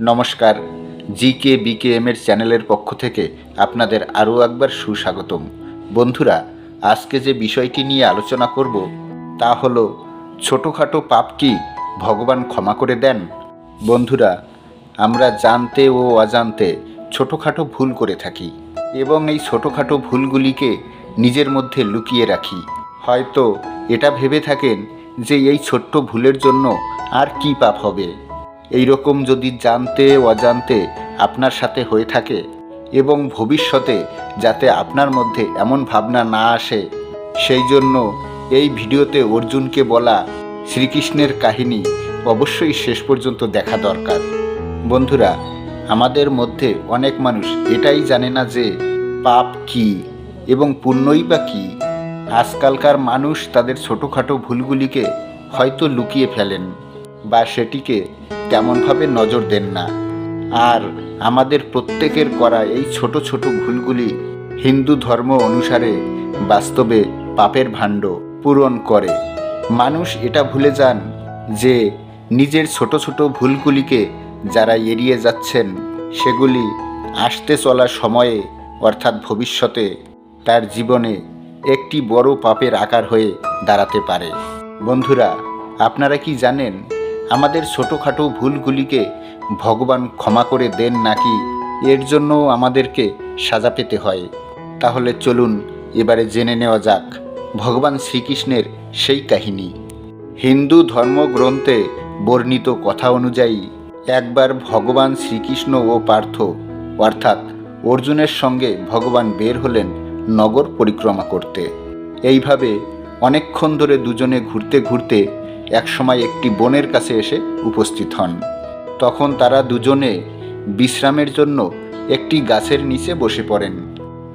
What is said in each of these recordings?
নমস্কার জি কে বিকে এম এর চ্যানেলের পক্ষ থেকে আপনাদের আরও একবার সুস্বাগতম। বন্ধুরা, আজকে যে বিষয়টি নিয়ে আলোচনা করব তা হলো, ছোটোখাটো পাপ কি ভগবান ক্ষমা করে দেন? বন্ধুরা, আমরা জানতে ও অজান্তে ছোটোখাটো ভুল করে থাকি এবং এই ছোটোখাটো ভুলগুলিকে নিজের মধ্যে লুকিয়ে রাখি। হয়তো এটা ভেবে থাকেন যে এই ছোট্ট ভুলের জন্য আর কি পাপ হবে। এই রকম যদি জানতে অজান্তে আপনার সাথে হয়ে থাকে এবং ভবিষ্যতে যাতে আপনার মধ্যে এমন ভাবনা না আসে, সেই জন্য এই ভিডিওতে অর্জুনকে বলা শ্রীকৃষ্ণের কাহিনী অবশ্যই শেষ পর্যন্ত দেখা দরকার। বন্ধুরা, আমাদের মধ্যে অনেক মানুষ এটাই জানে না যে পাপ কি এবং পুণ্যই বা কী। আজকালকার মানুষ তাদের ছোটোখাটো ভুলগুলিকে হয়তো লুকিয়ে ফেলেন। বা সেটিকে তেমনভাবে নজর দেন না। আর আমাদের প্রত্যেকের করা এই ছোট ছোট ভুলগুলি হিন্দু ধর্ম অনুসারে বাস্তবে পাপের ভাণ্ড পূরণ করে। মানুষ এটা ভুলে যান যে নিজের ছোট ছোট ভুলগুলিকে যারা এড়িয়ে যাচ্ছেন, সেগুলি আসতে চলা সময়ে, অর্থাৎ ভবিষ্যতে, তার জীবনে একটি বড় পাপের আকার হয়ে দাঁড়াতে পারে। বন্ধুরা, আপনারা কি জানেন আমাদের ছোটোখাটো ভুলগুলিকে ভগবান ক্ষমা করে দেন নাকি? এর জন্য আমাদেরকে সাজা পেতে হয়। তাহলে চলুন, এবারে জেনে নেওয়া যাক, ভগবান শ্রীকৃষ্ণের সেই কাহিনী। হিন্দু ধর্মগ্রন্থে বর্ণিত কথা অনুযায়ী, একবার ভগবান শ্রীকৃষ্ণ ও পার্থ, অর্থাৎ অর্জুনের সঙ্গে ভগবান বের হলেন নগর পরিক্রমা করতে। এইভাবে অনেকক্ষণ ধরে দুজনে ঘুরতে ঘুরতে একসময় একটি বনের কাছে এসে উপস্থিত হন। তখন তারা দুজনে বিশ্রামের জন্য একটি গাছের নিচে বসে পড়েন।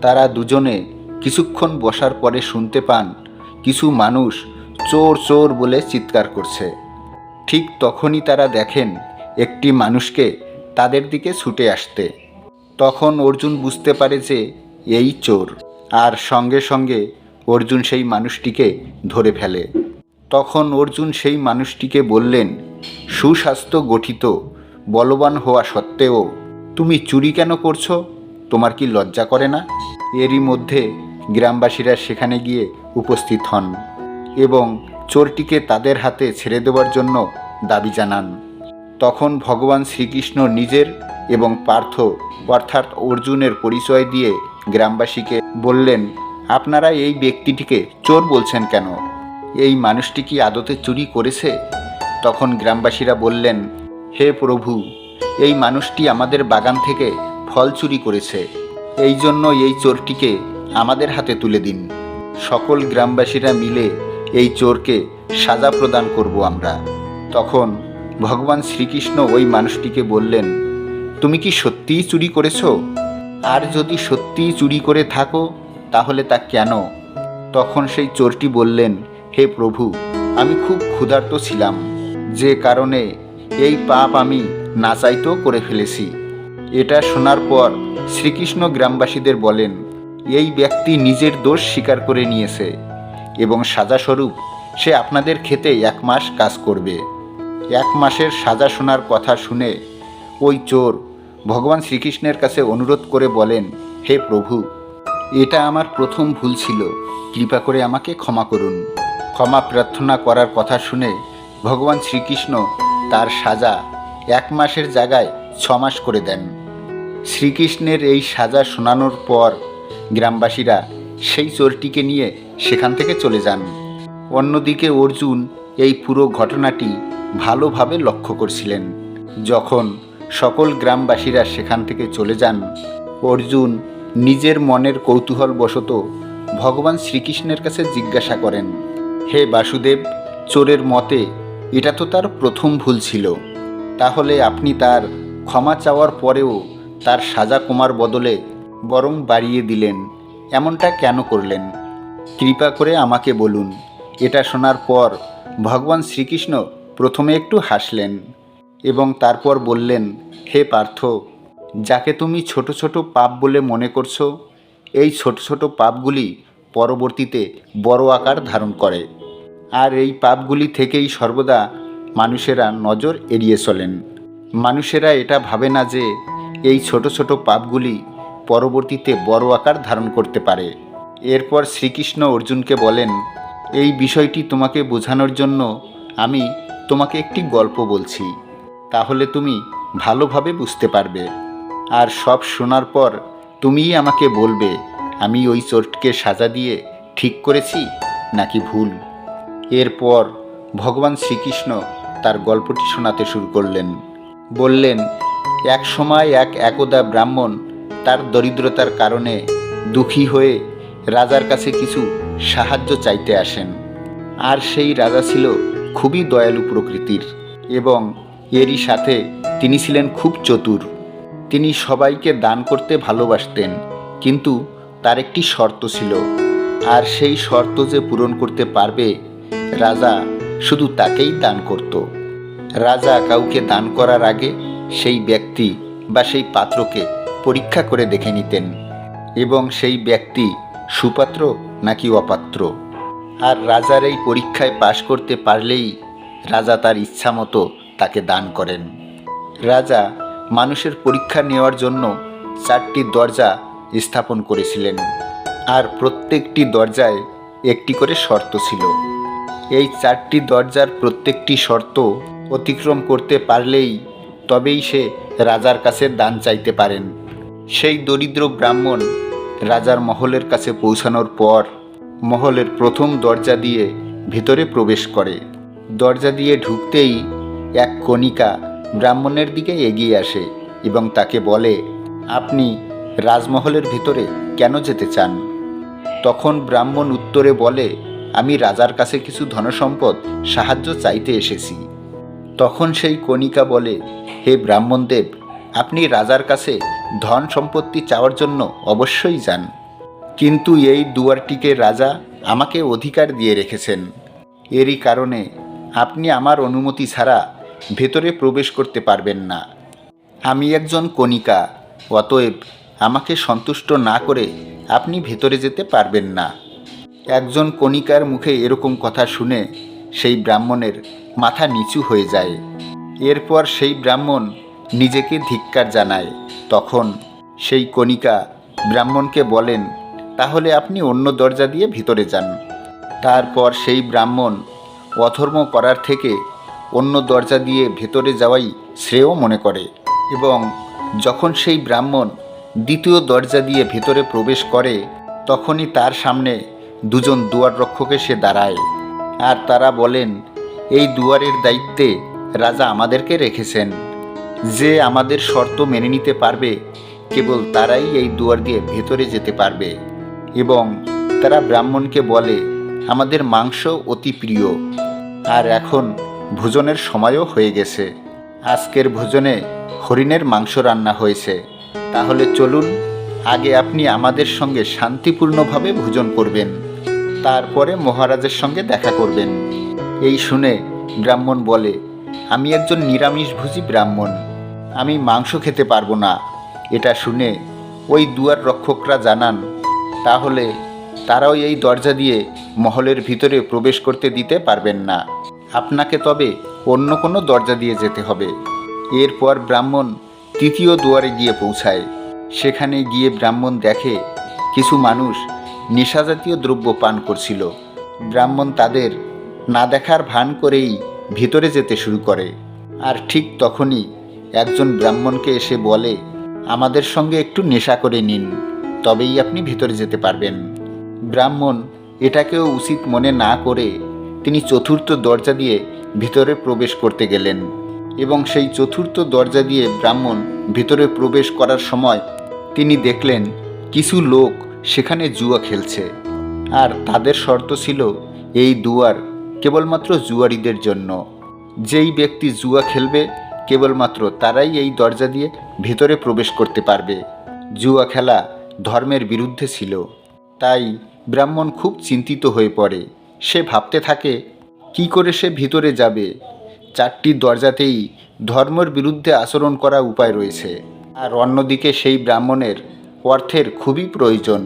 তারা দুজনে কিছুক্ষণ বসার পরে শুনতে পান কিছু মানুষ চোর চোর বলে চিৎকার করছে। ঠিক তখনই তারা দেখেন একটি মানুষকে তাদের দিকে ছুটে আসতে। তখন অর্জুন বুঝতে পারে যে এই চোর, আর সঙ্গে সঙ্গে অর্জুন সেই মানুষটিকে ধরে ফেলে। তখন অর্জুন সেই মানুষটিকে বললেন, সুস্বাস্থ্য গঠিত, বলবান হওয়া সত্ত্বেও তুমি চুরি কেন করছ? তোমার কি লজ্জা করে না? এরই মধ্যে গ্রামবাসীরা সেখানে গিয়ে উপস্থিত হন এবং চোরটিকে তাদের হাতে ছেড়ে দেওয়ার জন্য দাবি জানান। তখন ভগবান শ্রীকৃষ্ণ নিজের এবং পার্থ, অর্থাৎ অর্জুনের পরিচয় দিয়ে গ্রামবাসীকে বললেন, আপনারা এই ব্যক্তিটিকে চোর বলছেন কেন? এই মানুষটি কি আদতে চুরি করেছে? তখন গ্রামবাসীরা বললেন, হে প্রভু, এই মানুষটি আমাদের বাগান থেকে ফল চুরি করেছে। এই জন্য এই চোরটিকে আমাদের হাতে তুলে দিন। সকল গ্রামবাসীরা মিলে এই চোরকে সাজা প্রদান করব আমরা। তখন ভগবান শ্রীকৃষ্ণ ওই মানুষটিকে বললেন, তুমি কি সত্যিই চুরি করেছ? আর যদি সত্যিই চুরি করে থাকো, তাহলে তা কেন? তখন সেই চোরটি বললেন হে প্রভু, আমি খুব ক্ষুধার্ত ছিলাম। যে কারণে এই পাপ আমি না চাইতেও করে ফেলেছি। এটা শোনার পর শ্রীকৃষ্ণ গ্রামবাসীদের বলেন, এই ব্যক্তি নিজের দোষ স্বীকার করে নিয়েছে এবং সাজাস্বরূপ সে আপনাদের খেতে এক মাস কাজ করবে। এক মাসের সাজা শোনার কথা শুনে ওই চোর ভগবান শ্রীকৃষ্ণের কাছে অনুরোধ করে বলেন, হে প্রভু, এটা আমার প্রথম ভুল ছিল। কৃপা করে আমাকে ক্ষমা করুন। ক্ষমা প্রার্থনা করার কথা শুনে ভগবান শ্রীকৃষ্ণ তার সাজা এক মাসের জায়গায় ছ মাস করে দেন। শ্রীকৃষ্ণের এই সাজা শোনানোর পর গ্রামবাসীরা সেই চোরটিকে নিয়ে সেখান থেকে চলে যান। অন্যদিকে অর্জুন এই পুরো ঘটনাটি ভালোভাবে লক্ষ্য করছিলেন। যখন সকল গ্রামবাসীরা সেখান থেকে চলে যান, অর্জুন নিজের মনের কৌতূহল বশত ভগবান শ্রীকৃষ্ণের কাছে জিজ্ঞাসা করেন হে বাসুদেব, চোরের মতে এটা তো তার প্রথম ভুল ছিল। তাহলে আপনি তার ক্ষমা চাওয়ার পরেও তার সাজা কমার বদলে বরং বাড়িয়ে দিলেন, এমনটা কেন করলেন? কৃপা করে আমাকে বলুন, এটা শোনার পর ভগবান শ্রীকৃষ্ণ প্রথমে একটু হাসলেন এবং তারপর বললেন, হে পার্থ, যাকে তুমি ছোট ছোট পাপ বলে মনে করছ, এই ছোট ছোট পাপগুলি পরবর্তীতে বড় আকার ধারণ করে। আর এই পাপগুলি থেকেই সর্বদা মানুষেরা নজর এড়িয়ে চলেন। মানুষেরা এটা ভাবে না যে এই ছোট ছোট পাপগুলি পরবর্তীতে বড় আকার ধারণ করতে পারে। এরপর শ্রীকৃষ্ণ অর্জুনকে বলেন, এই বিষয়টি তোমাকে বোঝানোর জন্য আমি তোমাকে একটি গল্প বলছি। তাহলে তুমি ভালোভাবে বুঝতে পারবে। আর সব শোনার পর তুমিই আমাকে বলবে আমি ওই চোরকে সাজা দিয়ে ঠিক করেছি নাকি ভুল? এরপর ভগবান শ্রীকৃষ্ণ তার গল্পটি শোনাতে শুরু করলেন। বললেন, এক সময় এক একদা ব্রাহ্মণ তার দরিদ্রতার কারণে দুঃখী হয়ে রাজার কাছে কিছু সাহায্য চাইতে আসেন। আর সেই রাজা ছিল খুবই দয়ালু প্রকৃতির এবং এরই সাথে তিনি ছিলেন খুব চতুর। তিনি সবাইকে দান করতে ভালোবাসতেন, কিন্তু তার একটি শর্ত ছিল। আর সেই শর্ত যে পূরণ করতে পারবে, রাজা শুধু তাকেই দান করত। রাজা কাউকে দান করার আগে সেই ব্যক্তি বা সেই পাত্রকে পরীক্ষা করে দেখে নিতেন এবং সেই ব্যক্তি সুপাত্র নাকি অপাত্র। আর রাজার এই পরীক্ষায় পাশ করতে পারলেই রাজা তার ইচ্ছা মতো তাকে দান করেন। রাজা মানুষের পরীক্ষা নেওয়ার জন্য চারটি দরজা স্থাপন করেছিলেন। আর প্রত্যেকটি দরজায় একটি করে শর্ত ছিল। এই চারটি দরজার প্রত্যেকটি শর্ত অতিক্রম করতে পারলেই তবেই সে রাজার কাছে দান চাইতে পারেন। সেই দরিদ্র ব্রাহ্মণ রাজার মহলের কাছে পৌঁছানোর পর মহলের প্রথম দরজা দিয়ে ভিতরে প্রবেশ করে। দরজা দিয়ে ঢুকতেই এক কণিকা ব্রাহ্মণের দিকে এগিয়ে আসে এবং তাকে বলে, আপনি রাজমহলের ভিতরে কেন যেতে চান? তখন ব্রাহ্মণ উত্তরে বলে, আমি রাজার কাছে কিছু ধনসম্পদ সাহায্য চাইতে এসেছি। তখন সেই কণিকা বলে, হে ব্রাহ্মণদেব, আপনি রাজার কাছে ধন সম্পত্তি চাওয়ার জন্য অবশ্যই যান। কিন্তু এই দুয়ারটিকে রাজা আমাকে অধিকার দিয়ে রেখেছেন। এরই কারণে আপনি আমার অনুমতি ছাড়া ভেতরে প্রবেশ করতে পারবেন না। আমি একজন কণিকা, অতএব আমাকে সন্তুষ্ট না করে আপনি ভেতরে যেতে পারবেন না। একজন কণিকার মুখে এরকম কথা শুনে সেই ব্রাহ্মণের মাথা নিচু হয়ে যায়। এরপর সেই ব্রাহ্মণ নিজেকে ধিক্কার জানায়। তখন সেই কণিকা ব্রাহ্মণকে বলেন, তাহলে আপনি অন্য দরজা দিয়ে ভিতরে যান। তারপর সেই ব্রাহ্মণ অধর্ম করার থেকে অন্য দরজা দিয়ে ভেতরে যাওয়াই শ্রেয় মনে করে এবং যখন সেই ব্রাহ্মণ দ্বিতীয় দরজা দিয়ে ভেতরে প্রবেশ করে, তখনই তার সামনে দুজন দুয়ার রক্ষকে সে দাঁড়ায়। আর তারা বলেন, এই দুয়ারের দায়িত্বে রাজা আমাদেরকে রেখেছেন। যে আমাদের শর্ত মেনে নিতে পারবে, কেবল তারাই এই দুয়ার দিয়ে ভেতরে যেতে পারবে। এবং তারা ব্রাহ্মণকে বলে, আমাদের মাংস অতি প্রিয়, আর এখন ভোজনের সময়ও হয়ে গেছে। আজকের ভোজনে হরিণের মাংস রান্না হয়েছে। তাহলে চলুন, আগে আপনি আমাদের সঙ্গে শান্তিপূর্ণভাবে ভোজন করবেন। তারপরে মহারাজের সঙ্গে দেখা করবেন। এই শুনে ব্রাহ্মণ বলে, আমি একজন নিরামিষভোজী ব্রাহ্মণ। আমি মাংস খেতে পারব না। এটা শুনে ওই দুয়ার রক্ষকরা জানান, তাহলে তারাও এই দরজা দিয়ে মহলের ভিতরে প্রবেশ করতে দিতে পারবেন না। আপনাকে তবে অন্য কোনো দরজা দিয়ে যেতে হবে। এরপর ব্রাহ্মণ তৃতীয় দুয়ারে গিয়ে পৌঁছায়। সেখানে গিয়ে ব্রাহ্মণ দেখে কিছু মানুষ নেশাজাতীয় দ্রব্য পান করছিল। ব্রাহ্মণ তাদের না দেখার ভান করেই ভিতরে যেতে শুরু করে। আর ঠিক তখনই একজন ব্রাহ্মণকে এসে বলে, আমাদের সঙ্গে একটু নেশা করে নিন, তবেই আপনি ভিতরে যেতে পারবেন। ব্রাহ্মণ এটাকেও উচিত মনে না করে তিনি চতুর্থ দরজা দিয়ে ভিতরে প্রবেশ করতে গেলেন। এবং সেই চতুর্থ দরজা দিয়ে ব্রাহ্মণ ভিতরে প্রবেশ করার সময় তিনি দেখলেন কিছু লোক সেখানে জুয়া খেলছে। আর তাদের শর্ত ছিল এই দুয়ার কেবলমাত্র জুয়ারিদের জন্য। যেই ব্যক্তি জুয়া খেলবে, কেবলমাত্র তারাই এই দরজা দিয়ে ভেতরে প্রবেশ করতে পারবে। জুয়া খেলা ধর্মের বিরুদ্ধে ছিল। তাই ব্রাহ্মণ খুব চিন্তিত হয়ে পড়ে। সে ভাবতে থাকে, কি করে সে ভিতরে যাবে? চারটি দরজাতেই ধর্মের বিরুদ্ধে আচরণ করা উপায় রয়েছে। আর অন্যদিকে সেই ব্রাহ্মণের অর্থের খুবই প্রয়োজন।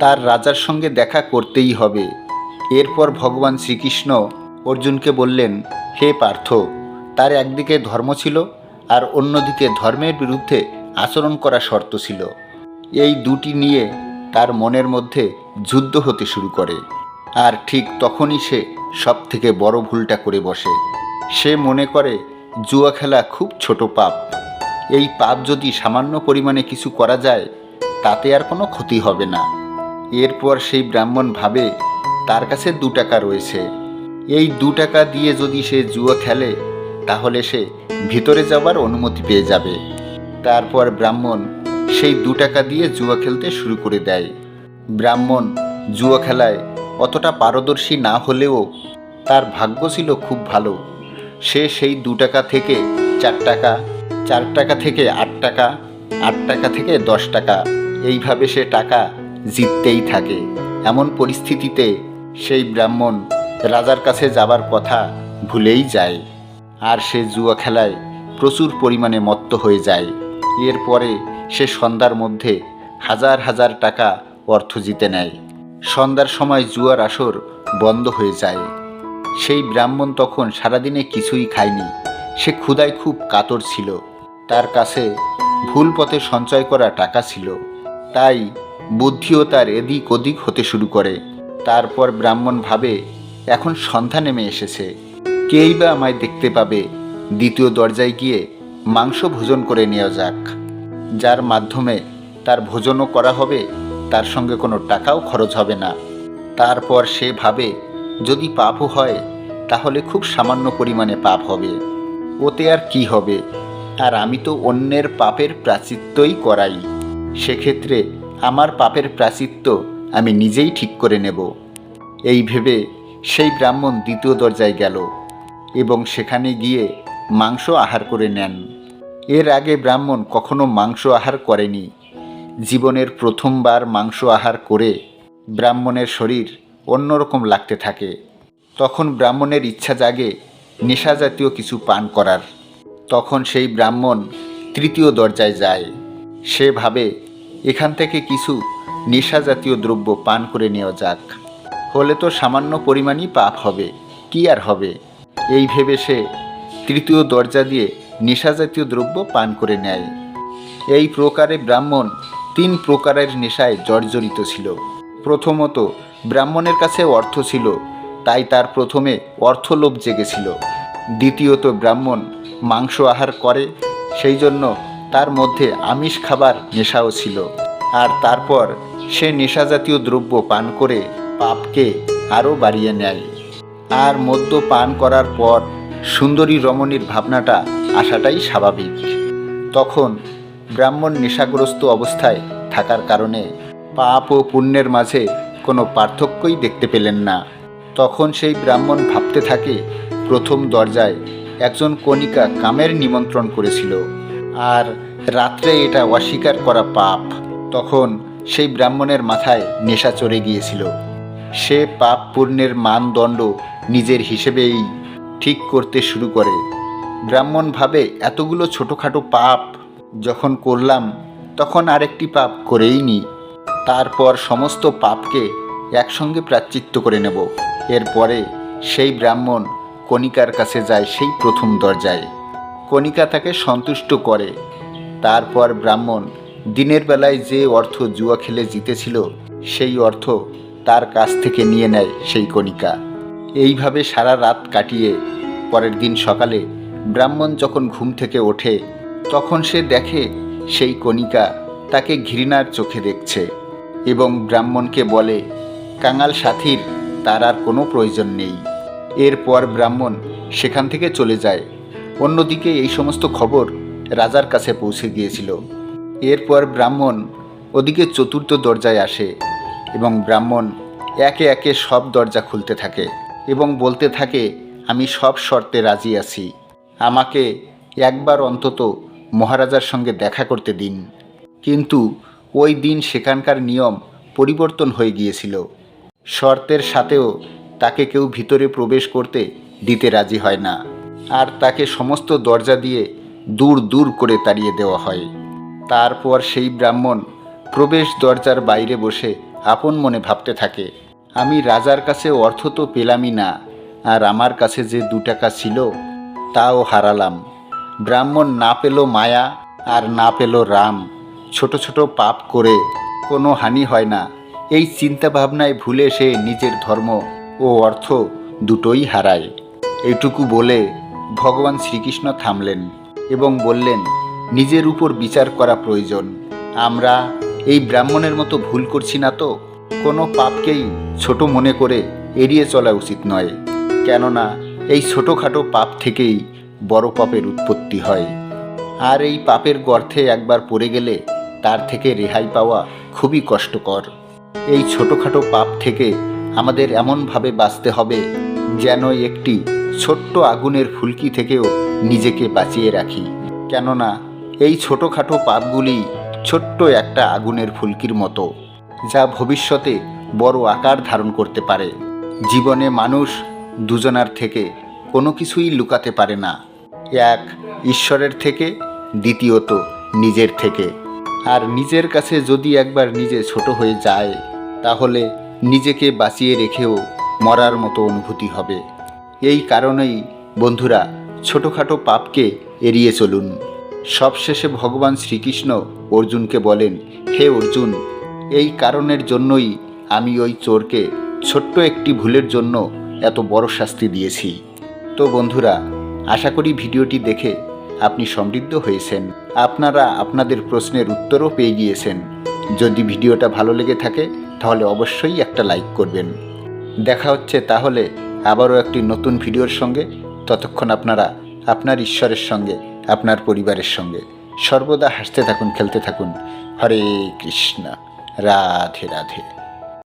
তার রাজার সঙ্গে দেখা করতেই হবে। এরপর ভগবান শ্রীকৃষ্ণ অর্জুনকে বললেন, হে পার্থ, তার একদিকে ধর্ম ছিল আর অন্যদিকে ধর্মের বিরুদ্ধে আচরণ করা শর্ত ছিল। এই দুটি নিয়ে তার মনের মধ্যে যুদ্ধ হতে শুরু করে। আর ঠিক তখনই সে সব থেকে বড় ভুলটা করে বসে। সে মনে করে, জুয়া খেলা খুব ছোট পাপ। এই পাপ যদি সামান্য পরিমাণে কিছু করা যায়, তাতে আর কোনো ক্ষতি হবে না। এরপর সেই ব্রাহ্মণ ভাবে, তার কাছে দু টাকা রয়েছে। এই দু টাকা দিয়ে যদি সে জুয়া খেলে, তাহলে সে ভিতরে যাবার অনুমতি পেয়ে যাবে। তারপর ব্রাহ্মণ সেই দু টাকা দিয়ে জুয়া খেলতে শুরু করে দেয়। ব্রাহ্মণ জুয়া খেলায় অতটা পারদর্শী না হলেও তার ভাগ্য ছিল খুব ভালো। সে সেই দু টাকা থেকে চার টাকা চার টাকা থেকে আট টাকা আট টাকা থেকে দশ টাকা। এইভাবে সে টাকা জিততেই থাকে। এমন পরিস্থিতিতে সেই ব্রাহ্মণ রাজার কাছে যাবার কথা ভুলেই যায়। আর সে জুয়া খেলায় প্রচুর পরিমাণে মত্ত হয়ে যায়। এরপরে সে সন্ধ্যার মধ্যে হাজার হাজার টাকা অর্থ জিতে নেয়। সন্ধ্যার সময় জুয়ার আসর বন্ধ হয়ে যায়। সেই ব্রাহ্মণ তখন সারাদিনে কিছুই খায়নি। সে ক্ষুধায় খুব কাতর ছিল। তার কাছে ভুল পথে সঞ্চয় করা টাকা ছিল। তাই বুদ্ধিও তার এদিক ওদিক হতে শুরু করে। তারপর ব্রাহ্মণ ভাবে, এখন সন্ধ্যা নেমে এসেছে। কেই বা আমায় দেখতে পাবে? দ্বিতীয় দরজায় গিয়ে মাংস ভোজন করে নেওয়া যাক। যার মাধ্যমে তার ভোজনও করা হবে, তার সঙ্গে কোনো টাকাও খরচ হবে না। তারপর সে ভাবে যদি পাপও হয়, তাহলে খুব সামান্য পরিমাণে পাপ হবে। ওতে আর কি হবে? আর আমি তো অন্যের পাপের প্রাচিত্যই করাই। সেক্ষেত্রে আমার পাপের প্রাচিত্য আমি নিজেই ঠিক করে নেব। এই ভেবে সেই ব্রাহ্মণ দ্বিতীয় দরজায় গেল এবং সেখানে গিয়ে মাংস আহার করে নেন। এর আগে ব্রাহ্মণ কখনো মাংস আহার করেনি। জীবনের প্রথমবার মাংস আহার করে ব্রাহ্মণের শরীর অন্যরকম লাগতে থাকে। তখন ব্রাহ্মণের ইচ্ছা জাগে নেশা জাতীয় কিছু পান করার। তখন সেই ব্রাহ্মণ তৃতীয় দরজায় যায়। সে ভাবে, এখান থেকে কিছু নেশা জাতীয় দ্রব্য পান করে নেওয়া যাক। হলে তো সামান্য পরিমাণই পাপ হবে। কি আর হবে? এই ভেবে সে তৃতীয় দরজা দিয়ে নেশা জাতীয় দ্রব্য পান করে নেয়। এই প্রকারে ব্রাহ্মণ তিন প্রকারের নেশায় জর্জরিত ছিল। প্রথমত ব্রাহ্মণের কাছে অর্থ ছিল, তাই তার প্রথমে অর্থলোভ জেগেছিল। দ্বিতীয়ত ব্রাহ্মণ মাংস আহার করে, সেই জন্য তার মধ্যে আমিষ খাবার নেশাও ছিল। আর তারপর সে নেশা জাতীয় দ্রব্য পান করে পাপকে আরও বাড়িয়ে নেয়। আর মদ্য পান করার পর সুন্দরী রমণীর ভাবনাটা আসাটাই স্বাভাবিক। তখন ব্রাহ্মণ নেশাগ্রস্ত অবস্থায় থাকার কারণে পাপ ও পুণ্যের মাঝে কোনো পার্থক্যই দেখতে পেলেন না। তখন সেই ব্রাহ্মণ ভাবতে থাকে, প্রথম দরজায় একজন কণিকা কামের নিমন্ত্রণ করেছিল আর রাত্রে এটা অস্বীকার করা পাপ। তখন সেই ব্রাহ্মণের মাথায় নেশা চড়ে গিয়েছিল। সে পাপ পুণ্যের মানদণ্ড নিজের হিসেবেই ঠিক করতে শুরু করে। ব্রাহ্মণ ভাবে, এতগুলো ছোটোখাটো পাপ যখন করলাম, তখন আরেকটি পাপ করেই নি তারপর সমস্ত পাপকে একসঙ্গে প্রাচিত্য করে নেব। এরপরে সেই ব্রাহ্মণ কণিকার কাছে যায় সেই প্রথম দরজায়। কণিকা তাকে সন্তুষ্ট করে। তারপর ব্রাহ্মণ দিনের বেলায় যে অর্থ জুয়া খেলে জিতেছিল, সেই অর্থ তার কাছ থেকে নিয়ে নেয় সেই কণিকা। এইভাবে সারা রাত কাটিয়ে পরের দিন সকালে ব্রাহ্মণ যখন ঘুম থেকে ওঠে, তখন সে দেখে সেই কণিকা তাকে ঘৃণার চোখে দেখছে। এবং ব্রাহ্মণকে বলে, কাঙাল সাথীর, তার আর কোনো প্রয়োজন নেই। এরপর ব্রাহ্মণ সেখান থেকে চলে যায়। অন্যদিকে এই সমস্ত খবর রাজার কাছে পৌঁছে গিয়েছিল। এরপর ব্রাহ্মণ ওদিকে চতুর্থ দরজায় আসে এবং ব্রাহ্মণ একে একে সব দরজা খুলতে থাকে এবং বলতে থাকে, আমি সব শর্তে রাজি আছি। আমাকে একবার অন্তত মহারাজার সঙ্গে দেখা করতে দিন। কিন্তু ওই দিন সেখানকার নিয়ম পরিবর্তন হয়ে গিয়েছিল। শর্তের সাথেও তাকে কেউ ভিতরে প্রবেশ করতে দিতে রাজি হয় না। আর তাকে সমস্ত দরজা দিয়ে দূর দূর করে তাড়িয়ে দেওয়া হয়। তারপর সেই ব্রাহ্মণ প্রবেশ দরজার বাইরে বসে আপন মনে ভাবতে থাকে, আমি রাজার কাছে অর্থ তো পেলামই না, আর আমার কাছে যে দু টাকা ছিল তাও হারালাম। ব্রাহ্মণ না পেল মায়া আর না পেল রাম। ছোট ছোট পাপ করে কোনো হানি হয় না। এই চিন্তা ভাবনায় ভুলে সে নিজের ধর্ম ও অর্থ দুটোই হারায়। এইটুকু বলে ভগবান শ্রীকৃষ্ণ থামলেন এবং বললেন, নিজের উপর বিচার করা প্রয়োজন। আমরা এই ব্রাহ্মণের মতো ভুল করছি না তো। কোনো পাপকেই ছোট মনে করে এড়িয়ে চলা উচিত নয়। কেননা এই ছোটোখাটো পাপ থেকেই বড় পাপের উৎপত্তি হয়। আর এই পাপের গর্থে একবার পড়ে গেলে তার থেকে রেহাই পাওয়া খুবই কষ্টকর। এই ছোটোখাটো পাপ থেকে আমাদের এমনভাবে বাঁচতে হবে যেন একটি ছোট্ট আগুনের ফুলকি থেকেও নিজেকে বাঁচিয়ে রাখি। কেননা, এই ছোটোখাটো পাপগুলি ছোট্ট একটা আগুনের ফুলকির মতো, যা ভবিষ্যতে বড় আকার ধারণ করতে পারে। জীবনে মানুষ দুজনার থেকে কোনো কিছুই লুকাতে পারে না। এক, ঈশ্বরের থেকে, দ্বিতীয়ত, নিজের থেকে। আর নিজের কাছে যদি একবার নিজে ছোট হয়ে যায়, তাহলে নিজেকে বাঁচিয়ে রেখেও মরার মতো অনুভূতি হবে। এই কারণেই, বন্ধুরা, ছোটোখাটো পাপকে এড়িয়ে চলুন। সবশেষে ভগবান শ্রীকৃষ্ণ অর্জুনকে বলেন, হে অর্জুন, এই কারণের জন্যই আমি ওই চোরকে ছোট্ট একটি ভুলের জন্য এত বড় শাস্তি দিয়েছি। তো বন্ধুরা, আশা করি ভিডিওটি দেখে আপনি সমৃদ্ধ হয়েছেন। আপনারা আপনাদের প্রশ্নের উত্তরও পেয়ে গিয়েছেন। যদি ভিডিওটা ভালো লেগে থাকে, তাহলে অবশ্যই একটা লাইক করবেন। দেখা হচ্ছে তাহলে আবারও একটি নতুন ভিডিওর সঙ্গে। ততক্ষণ আপনারা আপনার ঈশ্বরের সঙ্গে, আপনার পরিবারের সঙ্গে। সর্বদা হাসতে থাকুন, খেলতে থাকুন। হরে কৃষ্ণ। রাধে রাধে।